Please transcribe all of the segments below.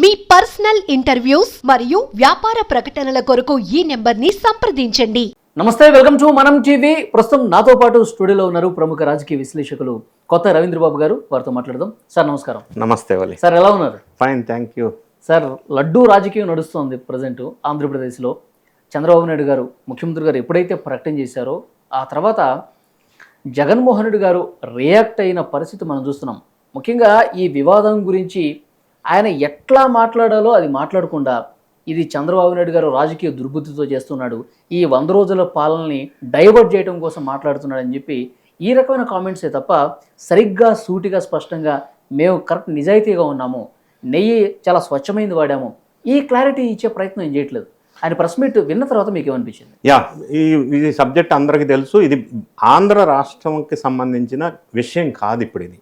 మీ personal interviews మరియు వ్యాపార ప్రకటనల కొరకు ఈ నెంబర్ని సంప్రదించండి. నమస్తే వెల్కమ్ టు మనం టీవీ. ప్రస్తుతం నాతో పాటు స్టూడియోలో ఉన్నారు ప్రముఖ రాజకీయ విశ్లేషకులు కొత్త రవీంద్ర బాబు గారు. వారితో మాట్లాడదాం. సార్ నమస్కారం. నమస్తే వలి. సార్ ఎలా ఉన్నారు? Fine thank you sir laddu రాజకీయం నడుస్తోంది ప్రజెంట్ ఆంధ్రప్రదేశ్లో. చంద్రబాబు నాయుడు గారు ముఖ్యమంత్రి గారు ఎప్పుడైతే ప్రకటన చేశారో ఆ తర్వాత జగన్మోహన్ రెడ్డి గారు రియాక్ట్ అయిన పరిస్థితి మనం చూస్తున్నాం. ముఖ్యంగా ఈ వివాదం గురించి ఆయన ఎట్లా మాట్లాడాలో అది మాట్లాడకుండా ఇది చంద్రబాబు నాయుడు గారు రాజకీయ దుర్బుద్ధితో చేస్తున్నాడు. ఈ వంద రోజుల పాలనని డైవర్ట్ చేయడం కోసం మాట్లాడుతున్నాడు అని చెప్పి ఈ రకమైన కామెంట్సే తప్ప సరిగ్గా సూటిగా స్పష్టంగా మేము కరెక్ట్ నిజాయితీగా ఉన్నాము. నెయ్యి చాలా స్వచ్ఛమైంది వాడాము. ఈ క్లారిటీ ఇచ్చే ప్రయత్నం ఏం చేయట్లేదు. ఆయన ప్రెస్ మీట్ విన్న తర్వాత మీకు ఏమనిపించింది? యా ఈ ఇది సబ్జెక్ట్ అందరికీ తెలుసు. ఇది ఆంధ్ర రాష్ట్రంకి సంబంధించిన విషయం కాదు ఇప్పుడు ఇది.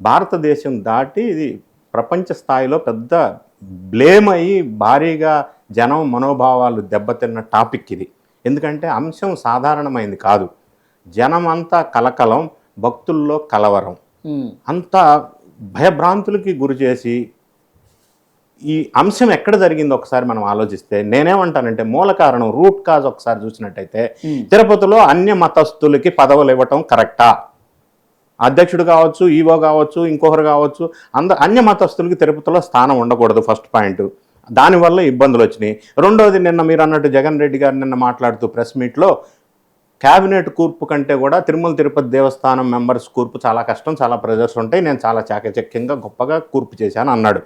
భారతదేశం దాటి ఇది ప్రపంచ స్థాయిలో పెద్ద బ్లేమ్ అయ్యి భారీగా జనం మనోభావాలు దెబ్బతిన్న టాపిక్ ఇది. ఎందుకంటే అంశం సాధారణమైంది కాదు. జనం అంతా కలకలం భక్తుల్లో కలవరం. అంత భయభ్రాంతులకి గురి చేసి ఈ అంశం ఎక్కడ జరిగిందో ఒకసారి మనం ఆలోచిస్తే నేనేమంటానంటే మూల కారణం రూట్ కాజ్ ఒకసారి చూసినట్టయితే తిరుపతిలో అన్య మతస్థులకి పదవులు ఇవ్వటం కరెక్టా? అధ్యక్షుడు కావచ్చు ఈవో కావచ్చు ఇంకొకరు కావచ్చు అంద అన్య మతస్థులకి తిరుపతిలో స్థానం ఉండకూడదు ఫస్ట్ పాయింట్. దానివల్ల ఇబ్బందులు వచ్చినాయి. రెండవది నిన్న మీరు అన్నట్టు జగన్ రెడ్డి గారు నిన్న మాట్లాడుతూ ప్రెస్ మీట్లో క్యాబినెట్ కూర్పు కంటే కూడా తిరుమల తిరుపతి దేవస్థానం మెంబర్స్ కూర్పు చాలా కష్టం చాలా ప్రెజర్స్ ఉంటాయి. నేను చాలా చాకచక్యంగా గొప్పగా కూర్పు చేశాను అన్నాడు.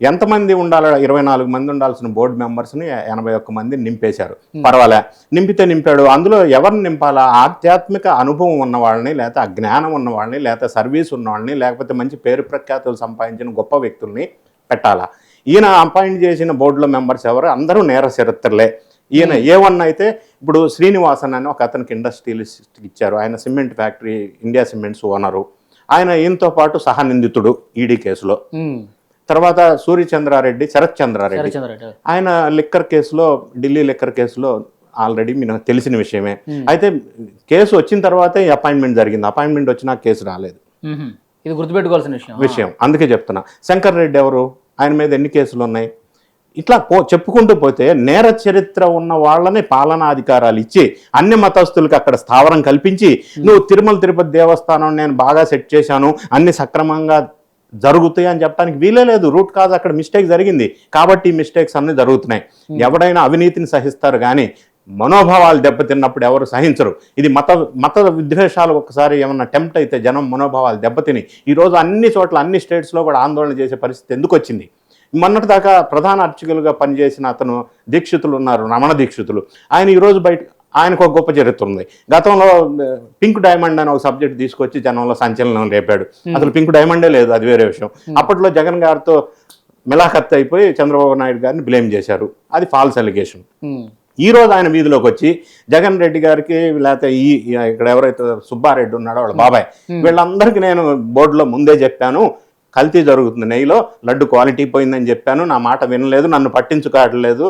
ఎంతమంది ఉండాలి? ఇరవై నాలుగు మంది ఉండాల్సిన బోర్డు మెంబర్స్ని ఎనభై ఒక్క మంది నింపేశారు. పర్వాలే. నింపితే నింపాడు. అందులో ఎవరిని నింపాలా? ఆధ్యాత్మిక అనుభవం ఉన్న వాళ్ళని లేకపోతే ఆ జ్ఞానం ఉన్న వాళ్ళని లేకపోతే సర్వీస్ ఉన్న వాళ్ళని లేకపోతే మంచి పేరు ప్రఖ్యాతులు సంపాదించిన గొప్ప వ్యక్తుల్ని పెట్టాలా? ఈయన అపాయింట్ చేసిన బోర్డులో మెంబర్స్ ఎవరు? అందరూ నేర చరిత్రలే. ఈయన ఏ వన్ అయితే ఇప్పుడు శ్రీనివాసన్ అని ఒక అతనికి ఇండస్ట్రియలిస్ట్ ఇచ్చారు. ఆయన cement factory India cements owner ఆయన ఈయనతో పాటు సహనిందితుడు ఈడీ కేసులో. తర్వాత సూర్యచంద్రారెడ్డి శరత్ చంద్రారెడ్డి శరత్చంద్ర రెడ్డి ఆయన లిక్కర్ కేసులో ఢిల్లీ లిక్కర్ కేసులో ఆల్రెడీ మీకు తెలిసిన విషయమే. అయితే కేసు వచ్చిన తర్వాతే అపాయింట్మెంట్ జరిగింది. అపాయింట్మెంట్ వచ్చినా కేసు రాలేదు. ఇది గుర్తుపెట్టుకోవాల్సిన విషయం. విషయం. అందుకే చెప్తున్నా. శంకర్ రెడ్డి ఎవరు? ఆయన మీద ఎన్ని కేసులు ఉన్నాయి? ఇట్లా పో చెప్పుకుంటూ పోతే నేర చరిత్ర ఉన్న వాళ్ళని పాలనా అధికారాలు ఇచ్చి అన్ని మతస్థులకి అక్కడ స్థావరం కల్పించి నువ్వు తిరుమల తిరుపతి దేవస్థానం నేను బాగా సెట్ చేశాను అన్ని సక్రమంగా జరుగుతాయి అని చెప్పడానికి వీలే లేదు. రూట్ కాజ్ అక్కడ మిస్టేక్ జరిగింది. కాబట్టి మిస్టేక్స్ అన్ని జరుగుతున్నాయి. ఎవడైనా అవినీతిని సహిస్తారు కానీ మనోభావాలు దెబ్బతిన్నప్పుడు ఎవరు సహించరు. ఇది మత మత విద్వేషాలు ఒకసారి ఏమన్నా టెంప్ట్ అయితే జనం మనోభావాలు దెబ్బతిని ఈరోజు అన్ని చోట్ల అన్ని స్టేట్స్లో కూడా ఆందోళన చేసే పరిస్థితి ఎందుకు వచ్చింది? మొన్నటి దాకా ప్రధాన అర్చకులుగా పనిచేసిన అతను దీక్షితులు ఉన్నారు. రమణ దీక్షితులు. ఆయన ఈరోజు బయట ఆయనకు ఒక గొప్ప చరిత్ర ఉంది. గతంలో పింక్ డైమండ్ అని ఒక సబ్జెక్ట్ తీసుకొచ్చి జనంలో సంచలనం రేపాడు. అసలు పింక్ డైమండే లేదు అది వేరే విషయం. అప్పట్లో జగన్ గారితో మిలాఖత్ అయిపోయి చంద్రబాబు నాయుడు గారిని బ్లేమ్ చేశారు. అది ఫాల్స్ అలిగేషన్ ఈ రోజు ఆయన వీధిలోకి వచ్చి జగన్ రెడ్డి గారికి లేకపోతే ఈ ఇక్కడ ఎవరైతే సుబ్బారెడ్డి ఉన్నాడో వాళ్ళ బాబాయ్ వీళ్ళందరికీ నేను బోర్డులో ముందే చెప్పాను కల్తీ జరుగుతుంది నెయ్యిలో లడ్డు క్వాలిటీ పోయిందని చెప్పాను నా మాట వినలేదు నన్ను పట్టించుకోవట్లేదు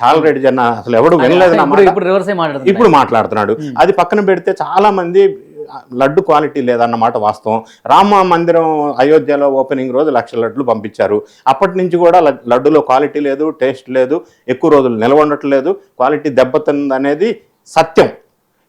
టాలరెడ్డి జన అసలు ఎవడు వినలేదు ఇప్పుడు రివర్స్ ఇప్పుడు మాట్లాడుతున్నాడు. అది పక్కన పెడితే చాలా మంది లడ్డు క్వాలిటీ లేదన్నమాట వాస్తవం. రామ మందిరం అయోధ్యలో ఓపెనింగ్ రోజు లక్ష లడ్లు పంపించారు. అప్పటి నుంచి కూడా లడ్- లడ్డులో క్వాలిటీ లేదు టేస్ట్ లేదు ఎక్కువ రోజులు నిల్వ ఉండట్లేదు క్వాలిటీ దెబ్బతింది అనేది సత్యం.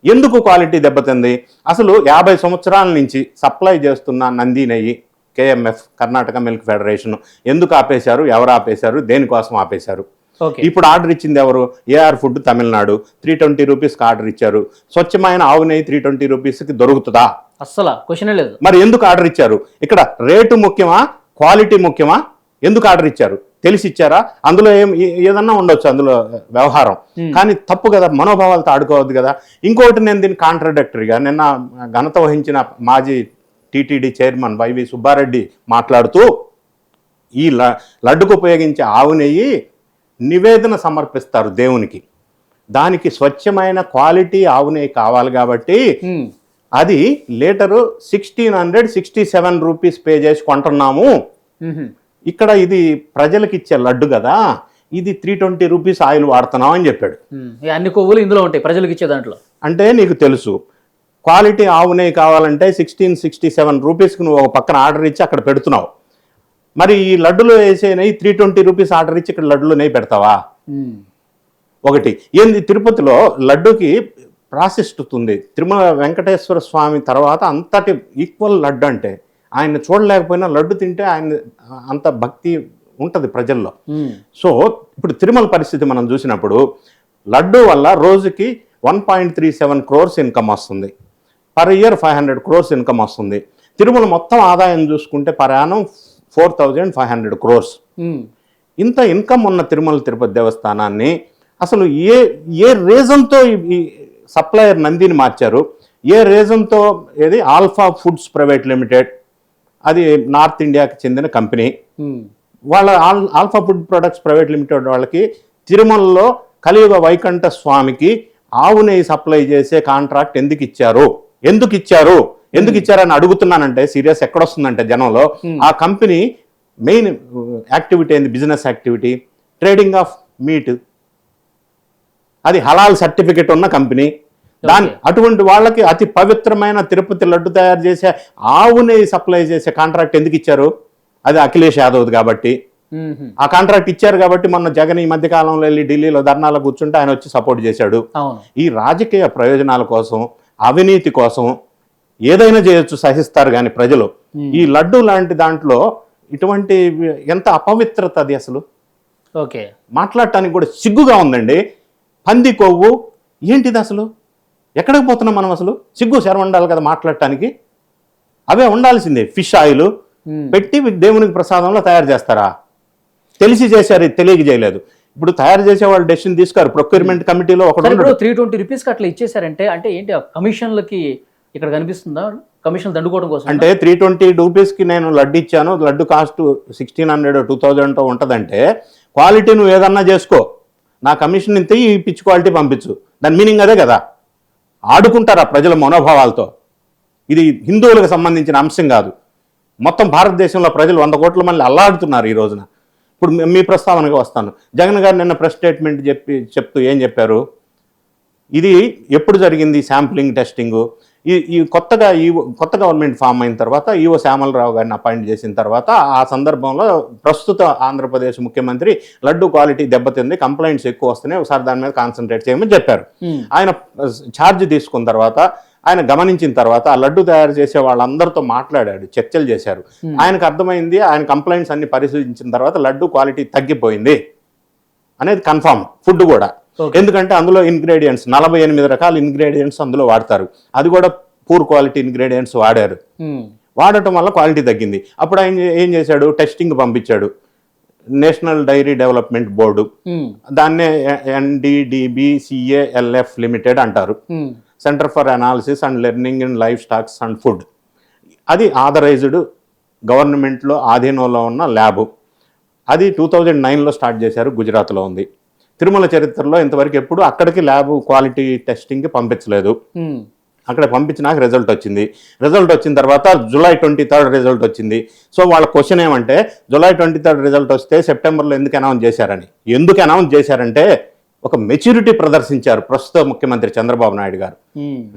ఎందుకు క్వాలిటీ దెబ్బతింది? అసలు యాభై సంవత్సరాల నుంచి సప్లై చేస్తున్న నంది నెయ్యి కేఎంఎఫ్ కర్ణాటక మిల్క్ ఫెడరేషన్ ఎందుకు ఆపేశారు? ఎవరు ఆపేశారు? దేనికోసం ఆపేశారు? ఇప్పుడు ఆర్డర్ ఇచ్చింది ఎవరు? AR food Tamil Nadu. Three twenty రూపీస్కి ఆర్డర్ ఇచ్చారు. స్వచ్ఛమైన ఆవు నెయ్యి త్రీ ట్వంటీ రూపీస్కి దొరుకుతుందా? అస్సలు? క్వశ్చనే లేదు. మరి ఎందుకు ఆర్డర్ ఇచ్చారు? ఇక్కడ రేటు ముఖ్యమా? క్వాలిటీ ముఖ్యమా? ఎందుకు ఆర్డర్ ఇచ్చారు? తెలిసి ఇచ్చారా? అందులో ఏం ఏదన్నా ఉండొచ్చు అందులో వ్యవహారం. కానీ తప్పు కదా మనోభావాలతో ఆడుకోవద్దు కదా. ఇంకోటి నేను దీన్ని కాంట్రడక్టరీగా నిన్న ఘనత వహించిన మాజీ టీటీడీ చైర్మన్ వైవి సుబ్బారెడ్డి మాట్లాడుతూ ఈ లడ్డుకు ఉపయోగించే ఆవు నెయ్యి నివేదన సమర్పిస్తారు దేవునికి. దానికి స్వచ్ఛమైన క్వాలిటీ ఆవు నెయ్యి కావాలి కాబట్టి అది litre sixteen hundred sixty seven rupees pay చేసి కొంటున్నాము. ఇక్కడ ఇది ప్రజలకు ఇచ్చే లడ్డు కదా ఇది త్రీ ట్వంటీ రూపీస్ ఆయిల్ వాడుతున్నాం అని చెప్పాడు. అన్ని కొవ్వులు ఇందులో ఉంటాయి ప్రజలకు ఇచ్చే దాంట్లో. అంటే నీకు తెలుసు క్వాలిటీ ఆవు నెయ్యి కావాలంటే సిక్స్టీన్ సిక్స్టీ సెవెన్ రూపీస్కి నువ్వు ఒక పక్కన ఆర్డర్ ఇచ్చి అక్కడ పెడుతున్నావు. మరి ఈ లడ్డులో వేసే నెయ్యి త్రీ ట్వంటీ రూపీస్ ఆర్డర్ ఇచ్చి ఇక్కడ లడ్డులో నెయ్యి పెడతావా. ఒకటి. ఏంది తిరుపతిలో లడ్డుకి ప్రాశిష్టుత ఉంది తిరుమల వెంకటేశ్వర స్వామి తర్వాత అంతటి ఈక్వల్ లడ్డు అంటే ఆయన చూడలేకపోయినా లడ్డు తింటే ఆయన అంత భక్తి ఉంటుంది ప్రజల్లో. సో ఇప్పుడు తిరుమల పరిస్థితి మనం చూసినప్పుడు లడ్డు వల్ల రోజుకి one point three seven crores income వస్తుంది. Per year five hundred crores income వస్తుంది. తిరుమల మొత్తం ఆదాయం చూసుకుంటే per annum four thousand five hundred crores. ఇంత ఇన్కమ్ ఉన్న తిరుమల తిరుపతి దేవస్థానాన్ని అసలు ఏ ఏ రీజన్తో ఈ సప్లయర్ నందిని మార్చారు? ఏ రీజన్తో ఏది? ఆల్ఫా ఫుడ్స్ ప్రైవేట్ లిమిటెడ్ అది నార్త్ ఇండియాకి చెందిన కంపెనీ. వాళ్ళ all alpha food products private limited వాళ్ళకి తిరుమలలో కలియుగ వైకంఠ స్వామికి ఆవు నెయ్యి సప్లై చేసే కాంట్రాక్ట్ ఎందుకు ఇచ్చారు? ఎందుకు ఇచ్చారు? ఎందుకు ఇచ్చారని అడుగుతున్నానంటే సీరియస్ ఎక్కడొస్తుందంటే జనంలో ఆ కంపెనీ మెయిన్ యాక్టివిటీ ఏంది? Business activity trading of meat. అది హలాల్ సర్టిఫికెట్ ఉన్న కంపెనీ. దాని. అటువంటి వాళ్ళకి అతి పవిత్రమైన తిరుపతి లడ్డు తయారు చేసే ఆవు నెయ్యి సప్లై చేసే కాంట్రాక్ట్ ఎందుకు ఇచ్చారు? అది అఖిలేష్ యాదవ్ కాబట్టి. ఆ కాంట్రాక్ట్ ఇచ్చారు కాబట్టి మొన్న జగన్ ఈ మధ్య కాలంలో వెళ్ళి ఢిల్లీలో ధర్నాలో కూర్చుంటే ఆయన వచ్చి సపోర్ట్ చేశాడు. ఈ రాజకీయ ప్రయోజనాల కోసం అవినీతి కోసం ఏదైనా చేయొచ్చు సహిస్తారు కానీ ప్రజలు. ఈ లడ్డు లాంటి దాంట్లో ఇటువంటి ఎంత అపవిత్రత అది అసలు? ఓకే. మాట్లాడటానికి కూడా సిగ్గుగా ఉందండి. పంది కొవ్వు ఏంటిది అసలు? ఎక్కడికి పోతున్నాం మనం అసలు? సిగ్గు శరం ఉండాలి కదా మాట్లాడటానికి. అవే ఉండాల్సిందే ఫిష్ ఆయిల్. పెట్టి దేవునికి ప్రసాదంలో తయారు చేస్తారా? తెలిసి చేశారు తెలియక చేయలేదు. ఇప్పుడు తయారు చేసే వాళ్ళు డెసిషన్ తీసుకోరు ప్రొక్యూర్మెంట్ కమిటీలో ఉండడు. త్రీ ట్వంటీ రూపీస్కి అట్లా ఇచ్చేసారంటే అంటే ఏంటి కమిషన్లకి ఇక్కడ కనిపిస్తుందా? కమిషన్ దండుకోవడం కోసం అంటే త్రీ ట్వంటీ రూపీస్కి నేను లడ్డు ఇచ్చాను. Laddu cost sixteen hundred two thousand ఉంటుందంటే క్వాలిటీ నువ్వు ఏదన్నా చేసుకో. నా కమిషన్ ఇంత ఈ పిచ్ క్వాలిటీ పంపించు. దాని మీనింగ్ అదే కదా. ఆడుకుంటారా ప్రజల మనోభావాలతో? ఇది హిందువులకు సంబంధించిన అంశం కాదు. మొత్తం భారతదేశంలో ప్రజలు వంద కోట్ల మంది అల్లాడుతున్నారు ఈ రోజున. ఇప్పుడు మీ- ప్రస్తావనగా వస్తాను. జగన్ గారు నిన్న ప్రెస్ స్టేట్మెంట్ చెప్పి చెప్తూ ఏం చెప్పారు? ఇది ఎప్పుడు జరిగింది శాంప్లింగ్ టెస్టింగ్? ఈ ఈ కొత్తగా ఈ కొత్త గవర్నమెంట్ ఫామ్ అయిన తర్వాత ఈవో శ్యామలరావు గారిని అపాయింట్ చేసిన తర్వాత ఆ సందర్భంలో ప్రస్తుత ఆంధ్రప్రదేశ్ ముఖ్యమంత్రి లడ్డు క్వాలిటీ దెబ్బతింది కంప్లైంట్స్ ఎక్కువ వస్తున్నాయి ఒకసారి దాని మీద కాన్సన్ట్రేట్ చేయమని చెప్పారు. ఆయన ఛార్జ్ తీసుకున్న తర్వాత ఆయన గమనించిన తర్వాత ఆ లడ్డు తయారు చేసే వాళ్ళందరితో మాట్లాడాడు చర్చలు చేశారు. ఆయనకు అర్థమైంది ఆయన కంప్లైంట్స్ అన్ని పరిశీలించిన తర్వాత లడ్డు క్వాలిటీ తగ్గిపోయింది. అనేది కన్ఫామ్ ఫుడ్ కూడా. ఎందుకంటే అందులో ఇంగ్రీడియంట్స్ నలభై ఎనిమిది రకాల ఇంగ్రీడియంట్స్ అందులో వాడతారు. అది కూడా పూర్ క్వాలిటీ ఇంగ్రీడియంట్స్ వాడారు. వాడటం వల్ల క్వాలిటీ తగ్గింది. అప్పుడు ఆయన ఏం చేశాడు? టెస్టింగ్ పంపించాడు. National dairy development board. దాన్నే ఎన్డిడిబిసిఏఎల్ఎఫ్ లిమిటెడ్ అంటారు. Centre for analysis and learning in life stocks and food. అది ఆథరైజ్డ్ గవర్నమెంట్లో ఆధీనంలో ఉన్న ల్యాబ్. అది టూ థౌజండ్ నైన్లో స్టార్ట్ చేశారు గుజరాత్లో ఉంది. తిరుమల చరిత్రలో ఇంతవరకు ఎప్పుడు అక్కడికి ల్యాబ్ క్వాలిటీ టెస్టింగ్కి పంపించలేదు. అక్కడ పంపించినాక రిజల్ట్ వచ్చింది. రిజల్ట్ వచ్చిన తర్వాత జూలై ట్వంటీ థర్డ్ రిజల్ట్ వచ్చింది. సో వాళ్ళ క్వశ్చన్ ఏమంటే జూలై ట్వంటీ థర్డ్ రిజల్ట్ వస్తే సెప్టెంబర్లో ఎందుకు అనౌన్స్ చేశారని. ఎందుకు అనౌన్స్ చేశారంటే ఒక మెచ్యూరిటీ ప్రదర్శించారు ప్రస్తుత ముఖ్యమంత్రి చంద్రబాబు నాయుడు గారు.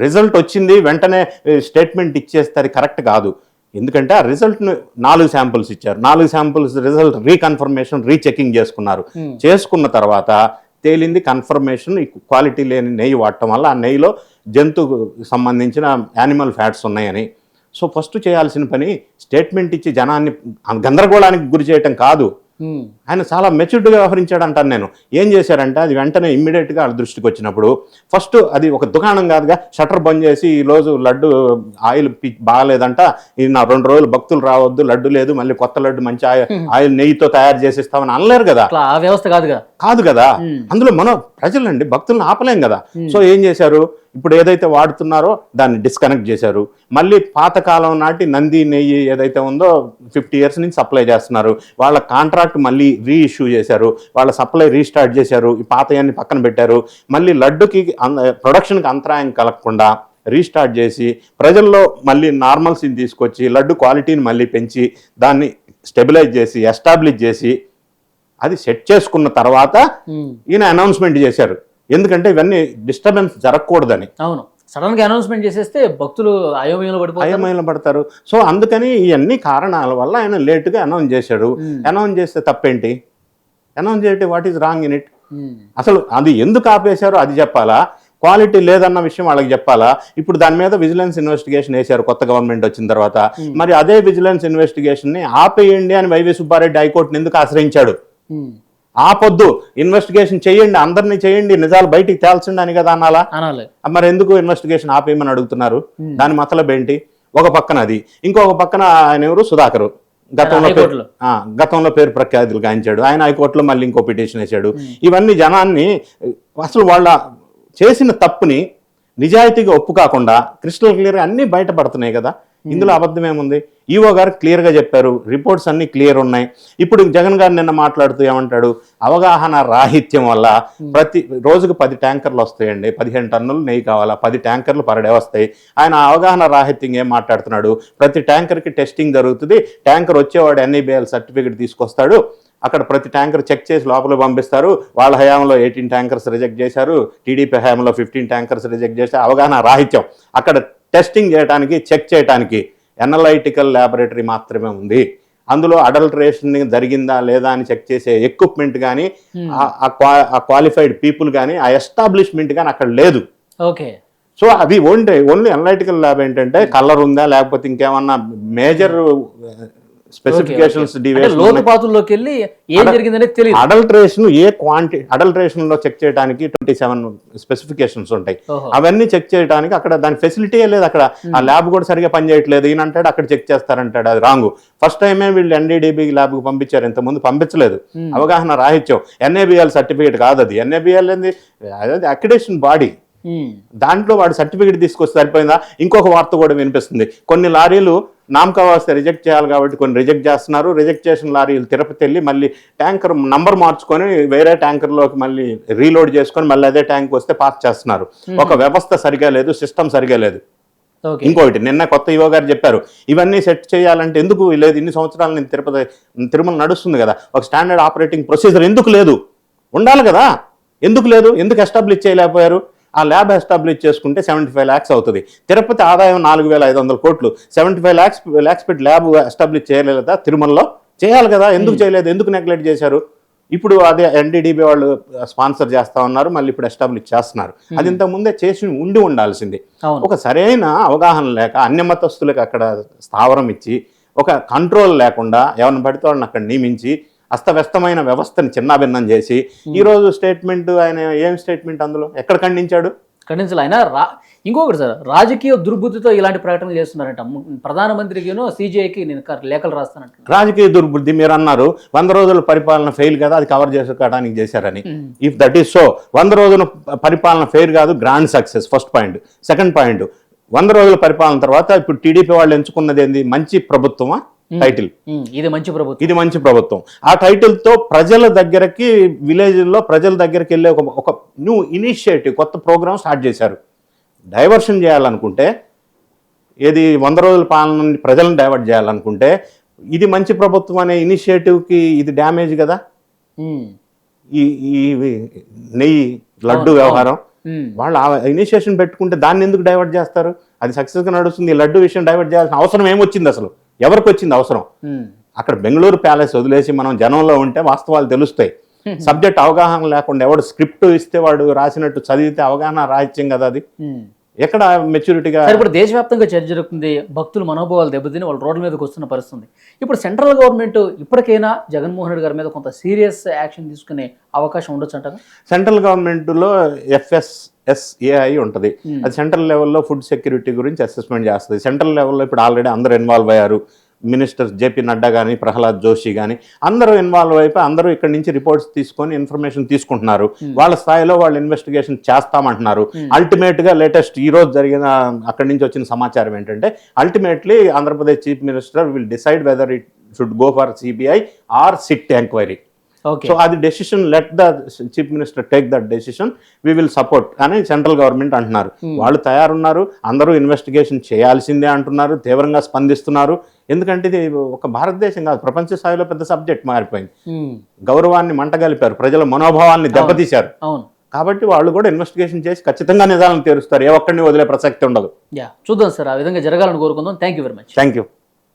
రిజల్ట్ వచ్చింది వెంటనే స్టేట్మెంట్ ఇచ్చేస్తే అది కరెక్ట్ కాదు. ఎందుకంటే ఆ రిజల్ట్ను నాలుగు శాంపుల్స్ ఇచ్చారు నాలుగు శాంపుల్స్ రిజల్ట్ రీకన్ఫర్మేషన్ రీచెకింగ్ చేసుకున్నారు Hmm. చేసుకున్న తర్వాత తేలింది కన్ఫర్మేషన్ ఈ క్వాలిటీ లేని నెయ్యి వాడటం వల్ల ఆ నెయ్యిలో జంతువుకు సంబంధించిన యానిమల్ ఫ్యాట్స్ ఉన్నాయని సో ఫస్ట్ చేయాల్సిన పని స్టేట్మెంట్ ఇచ్చి జనాన్ని గందరగోళానికి గురి చేయటం కాదు. ఆయన చాలా మెచ్యూర్డ్గా వ్యవహరించాడు అంటాను నేను. ఏం చేశారంటే అది వెంటనే ఇమ్మీడియట్గా వాళ్ళ దృష్టికి వచ్చినప్పుడు ఫస్ట్ అది ఒక దుకాణం కాదుగా షటర్ బంద్ చేసి ఈ రోజు లడ్డు ఆయిల్ బాగాలేదంట ఇది నా రెండు రోజులు భక్తులు రావద్దు లడ్డు లేదు మళ్ళీ కొత్త లడ్డు మంచి ఆయిల్ ఆయిల్ నెయ్యితో తయారు చేసిస్తామని అనలేరు కదా. ఆ వ్యవస్థ కాదుగా. కాదు కదా. అందులో మనం ప్రజలండి భక్తులను ఆపలేం కదా. సో ఏం చేశారు? ఇప్పుడు ఏదైతే వాడుతున్నారో దాన్ని డిస్కనెక్ట్ చేశారు. మళ్ళీ పాతకాలం నాటి నంది నెయ్యి ఏదైతే ఉందో ఫిఫ్టీ ఇయర్స్ నుంచి సప్లై చేస్తున్నారు. వాళ్ళ కాంట్రాక్ట్ మళ్ళీ రీఇష్యూ చేశారు. వాళ్ళ సప్లై రీస్టార్ట్ చేశారు. ఈ పాతయాన్ని పక్కన పెట్టారు. మళ్ళీ లడ్డుకి ప్రొడక్షన్కి అంతరాయం కలగకుండా రీస్టార్ట్ చేసి ప్రజల్లో మళ్ళీ నార్మల్సీని తీసుకొచ్చి లడ్డు క్వాలిటీని మళ్ళీ పెంచి దాన్ని స్టెబిలైజ్ చేసి ఎస్టాబ్లిష్ చేసి అది సెట్ చేసుకున్న తర్వాత. ఈయన అనౌన్స్మెంట్ చేశారు. ఎందుకంటే ఇవన్నీ డిస్టర్బెన్స్ జరగకూడదని. అవును. సడన్గా అనౌన్స్మెంట్ చేసేస్తే భక్తులు అయోమయంలో పడిపోతారు. అయోమయంలో పడతారు. సో అందుకని ఇవన్నీ కారణాల వల్ల ఆయన లేటుగా అనౌన్స్ చేశాడు. Hmm. అనౌన్స్ చేస్తే తప్పేంటి? అనౌన్స్ చేయటం what is wrong in it. అసలు అది ఎందుకు ఆపేశారో? అది చెప్పాలా? క్వాలిటీ లేదన్న విషయం వాళ్ళకి చెప్పాలా? ఇప్పుడు దాని మీద విజిలెన్స్ ఇన్వెస్టిగేషన్ వేశారు కొత్త గవర్నమెంట్ వచ్చిన తర్వాత. మరి అదే విజిలెన్స్ ఇన్వెస్టిగేషన్ని ఆపేయండి అని వైవి సుబ్బారెడ్డి హైకోర్టుని ఎందుకు ఆశ్రయించాడు? ఉమ్. ఆపొద్దు. ఇన్వెస్టిగేషన్ చేయండి అందరినీ చేయండి నిజాలు బయటికి తేల్చండి అని కదా అనాలా? అనాలి. మరి ఎందుకు ఇన్వెస్టిగేషన్ ఆపేయమని అడుగుతున్నారు? దాని మతలబ్ ఏంటి? ఒక పక్కన అది. ఇంకొక పక్కన ఆయన ఎవరు? సుధాకర్. గతంలో పేరు- గతంలో పేరు ప్రఖ్యాతులు గాయించాడు ఆయన హైకోర్టులో మళ్ళీ ఇంకో పిటిషన్ వేశాడు. ఇవన్నీ జనాన్ని అసలు వాళ్ళ చేసిన తప్పుని నిజాయితీగా ఒప్పు కాకుండా క్రిస్టల్ క్లియర్ అన్ని బయటపడుతున్నాయి కదా. ఇందులో అబద్ధం ఏముంది ఈవో గారు క్లియర్గా చెప్పారు రిపోర్ట్స్ అన్ని క్లియర్ ఉన్నాయి. ఇప్పుడు జగన్ గారు నిన్న మాట్లాడుతూ ఏమంటాడు? అవగాహన రాహిత్యం వల్ల ప్రతి రోజుకు పది ట్యాంకర్లు వస్తాయండి. పదిహేను టన్నులు నెయ్యి కావాలా? పది ట్యాంకర్లు పర్ డే వస్తాయి. ఆయన అవగాహన రాహిత్యం ఏం మాట్లాడుతున్నాడు? ప్రతి ట్యాంకర్కి టెస్టింగ్ జరుగుతుంది. ట్యాంకర్ వచ్చేవాడు ఎన్ఈబిఎల్ సర్టిఫికేట్ తీసుకొస్తాడు. అక్కడ ప్రతి ట్యాంకర్ చెక్ చేసి లోపల పంపిస్తారు. వాళ్ళ హయాంలో ఎయిటీన్ ట్యాంకర్స్ రిజెక్ట్ చేశారు. టీడీపీ హయాంలో ఫిఫ్టీన్ ట్యాంకర్స్ రిజెక్ట్ చేశారు అవగాహన రాహిత్యం. అక్కడ టెస్టింగ్ చేయడానికి చెక్ చేయడానికి ఎనలైటికల్ ల్యాబొరేటరీ మాత్రమే ఉంది. అందులో అడల్టరేషన్ జరిగిందా లేదా అని చెక్ చేసే ఎక్విప్మెంట్ కానీ ఆ క్వాలిఫైడ్ పీపుల్ కానీ ఆ ఎస్టాబ్లిష్మెంట్ కానీ అక్కడ లేదు. ఓకే. సో అది ఓన్లీ ఓన్లీ అనలైటికల్ ల్యాబ్ ఏంటంటే కలర్ ఉందా లేకపోతే ఇంకేమన్నా మేజర్ స్పెసిఫికేషన్స్ లోతుపాతుల్లోకి వెళ్ళి ఏం జరిగిందనేది తెలియదు అడల్టరేషన్ ఏ క్వాంటి అడల్టరేషన్లో చెక్ చేయడానికి ట్వంటీ సెవెన్ స్పెసిఫికేషన్స్ ఉంటాయి. అవన్నీ చెక్ చేయడానికి అక్కడ దాని ఫెసిలిటీ లేదు అక్కడ. ఆ ల్యాబ్ కూడా సరిగా పనిచేయట్లేదు ఈయన అంటాడు అక్కడ చెక్ చేస్తారంటాడు. అది రాంగ్ ఫస్ట్ టైమే వీళ్ళు ఎన్డీడీబీ ల్యాబ్కు పంపించారు. ఇంతకుముందు పంపించలేదు. అవగాహన రాహిత్యం. ఎన్ఏబిఎల్ సర్టిఫికేట్ కాదు అది. ఎన్ఏబిఎల్ అదే అక్రిడేషన్ బాడీ. దాంట్లో వాడు సర్టిఫికేట్ తీసుకొస్తే సరిపోయిందా? ఇంకొక వార్త కూడా వినిపిస్తుంది. కొన్ని లారీలు నామకా వస్తే రిజెక్ట్ చేయాలి కాబట్టి కొన్ని రిజెక్ట్ చేస్తున్నారు. రిజెక్ట్ చేసిన లారీలు తిరుపతి వెళ్ళి మళ్ళీ ట్యాంకర్ నంబర్ మార్చుకొని వేరే ట్యాంకర్లోకి మళ్ళీ రీలోడ్ చేసుకొని మళ్ళీ అదే ట్యాంక్ వస్తే పాస్ చేస్తున్నారు. ఒక వ్యవస్థ సరిగా లేదు సిస్టమ్ సరిగా లేదు. ఇంకొకటి నిన్న కొత్త యువ గారు చెప్పారు ఇవన్నీ సెట్ చేయాలంటే ఎందుకు లేదు? ఇన్ని సంవత్సరాలు నేను తిరుపతి తిరుమల నడుస్తుంది కదా. ఒక స్టాండర్డ్ ఆపరేటింగ్ ప్రొసీజర్ ఎందుకు లేదు? ఉండాలి కదా. ఎందుకు లేదు? ఎందుకు ఎస్టాబ్లిష్ చేయలేకపోయారు? ఆ ల్యాబ్ ఎస్టాబ్లిష్ చేసుకుంటే సెవెంటీ ఫైవ్ ల్యాక్స్ అవుతుంది. తిరుపతి ఆదాయం నాలుగు వేల ఐదు వందల కోట్లు. సెవెంటీ ఫైవ్ ల్యాక్స్ ల్యాక్స్ పెట్టి ల్యాబ్ ఎస్టాబ్లిష్ చేయలేదా? తిరుమలలో చేయాలి కదా. ఎందుకు చేయలేదు? ఎందుకు నెగ్లెక్ట్ చేశారు? ఇప్పుడు అదే ఎన్డీడీబీ వాళ్ళు స్పాన్సర్ చేస్తా ఉన్నారు. మళ్ళీ ఇప్పుడు ఎస్టాబ్లిష్ చేస్తున్నారు. అది ఇంతకు ముందే చేసి ఉండి ఉండాల్సింది. ఒక సరైన అవగాహన లేక అన్య మతస్థులకు అక్కడ స్థావరం ఇచ్చి ఒక కంట్రోల్ లేకుండా ఎవరిని పడితే వాళ్ళని అక్కడ నియమించి అస్తవ్యస్తమైన వ్యవస్థని చిన్నాభిన్నం చేసి ఈ రోజు స్టేట్మెంట్ ఆయన ఏం స్టేట్మెంట్ అందులో? ఎక్కడ ఖండించాడు? ఖండించాలి. ఆయన రా ఇంకొకటి సార్ రాజకీయ దుర్బుద్ధితో ఇలాంటి ప్రకటనలు చేస్తున్నారంట. ప్రధానమంత్రికిను సిజిఐకి నేను లేఖలు రాస్తానంట. రాజకీయ దుర్బుద్ధి మీరు అన్నారు వంద రోజుల పరిపాలన ఫెయిల్ కదా అది కవర్ చేసుకోవడానికి చేశారని. ఇఫ్ దట్ ఈస్ సో వంద రోజుల పరిపాలన ఫెయిల్ కాదు grand success first point second point వంద రోజుల పరిపాలన తర్వాత ఇప్పుడు టీడీపీ వాళ్ళు ఎంచుకున్నది ఏంది? మంచి ప్రభుత్వమా? టైటిల్ ఉమ్, ఇది మంచి ప్రభుత్వం. ఇది మంచి ప్రభుత్వం. ఆ టైటిల్తో ప్రజల దగ్గరకి విలేజ్లో ప్రజల దగ్గరికి వెళ్ళే ఒక ఒక న్యూ ఇనిషియేటివ్ కొత్త ప్రోగ్రామ్ స్టార్ట్ చేశారు. డైవర్షన్ చేయాలనుకుంటే ఏది వంద రోజుల పాలన ప్రజలను డైవర్ట్ చేయాలనుకుంటే ఇది మంచి ప్రభుత్వం అనే ఇనిషియేటివ్కి ఇది డ్యామేజ్ కదా? ఉమ్, ఈ ఈ నెయ్యి లడ్డు వ్యవహారం. వాళ్ళు ఆ ఇనిషియేషన్ పెట్టుకుంటే దాన్ని ఎందుకు డైవర్ట్ చేస్తారు? అది సక్సెస్గా నడుస్తుంది. ఈ లడ్డు విషయం డైవర్ట్ చేయాల్సిన అవసరం ఏమొచ్చింది అసలు? ఎవరికి వచ్చింది అవసరం అక్కడ బెంగళూరు ప్యాలెస్ వదిలేసి మనం జనంలో ఉంటే వాస్తవాలు తెలుస్తాయి. సబ్జెక్ట్ అవగాహన లేకుండా ఎవడు స్క్రిప్ట్ ఇస్తే వాడు రాసినట్టు చదివితే అవగాహన రాహిత్యం కదా అది. ఎక్కడ మెచ్యూరిటీగా ఇప్పుడు దేశవ్యాప్తంగా చర్చ జరుగుతుంది భక్తుల మనోభావాలు దెబ్బతిని వాళ్ళు రోడ్ల మీదకి వస్తున్న పరిస్థితి ఇప్పుడు సెంట్రల్ గవర్నమెంట్ ఇప్పటికైనా జగన్మోహన్ రెడ్డి గారి మీద కొంత సీరియస్ యాక్షన్ తీసుకునే అవకాశం ఉండొచ్చు అంటారా? సెంట్రల్ గవర్నమెంట్లో ఎఫ్ఎస్ఎస్ఏఐ ఉంటుంది. అది సెంట్రల్ లెవెల్లో ఫుడ్ సెక్యూరిటీ గురించి అసెస్మెంట్ చేస్తుంది. సెంట్రల్ లెవెల్లో ఇప్పుడు ఆల్రెడీ అందరూ ఇన్వాల్వ్ అయ్యారు. మినిస్టర్ జేపీ నడ్డా కానీ ప్రహ్లాద్ జోషి కానీ అందరూ ఇన్వాల్వ్ అయిపోయి అందరూ ఇక్కడి నుంచి రిపోర్ట్స్ తీసుకొని ఇన్ఫర్మేషన్ తీసుకుంటున్నారు. వాళ్ళ స్థాయిలో వాళ్ళు ఇన్వెస్టిగేషన్ చేస్తామంటున్నారు. అల్టిమేట్గా లేటెస్ట్ ఈ రోజు జరిగిన అక్కడి నుంచి వచ్చిన సమాచారం ఏంటంటే ultimately Andhra Pradesh chief minister will decide whether it should go for CBI or SIT enquiry okay so అది decision let the chief minister take that decision we will support అని సెంట్రల్ గవర్నమెంట్ అంటున్నారు. వాళ్ళు తయారున్నారు అందరూ investigation చేయాల్సిందే అంటున్నారు తీవ్రంగా స్పందిస్తున్నారు. ఎందుకంటే ఇది ఒక భారతదేశం కాదు ప్రపంచ స్థాయిలో పెద్ద సబ్జెక్ట్ మారిపోయింది. గౌరవాన్ని మంటగలిపారు ప్రజల మనోభావాన్ని దెబ్బతీశారు. అవును. కాబట్టి వాళ్ళు కూడా ఇన్వెస్టిగేషన్ చేసి ఖచ్చితంగా నిజాలను తీరుస్తారు. ఏ ఒక్కడిని వదిలే ప్రసక్తి ఉండదు. చూద్దాం సార్ ఆ విధంగా జరగాలని కోరుకుందాం. Thank you very much thank you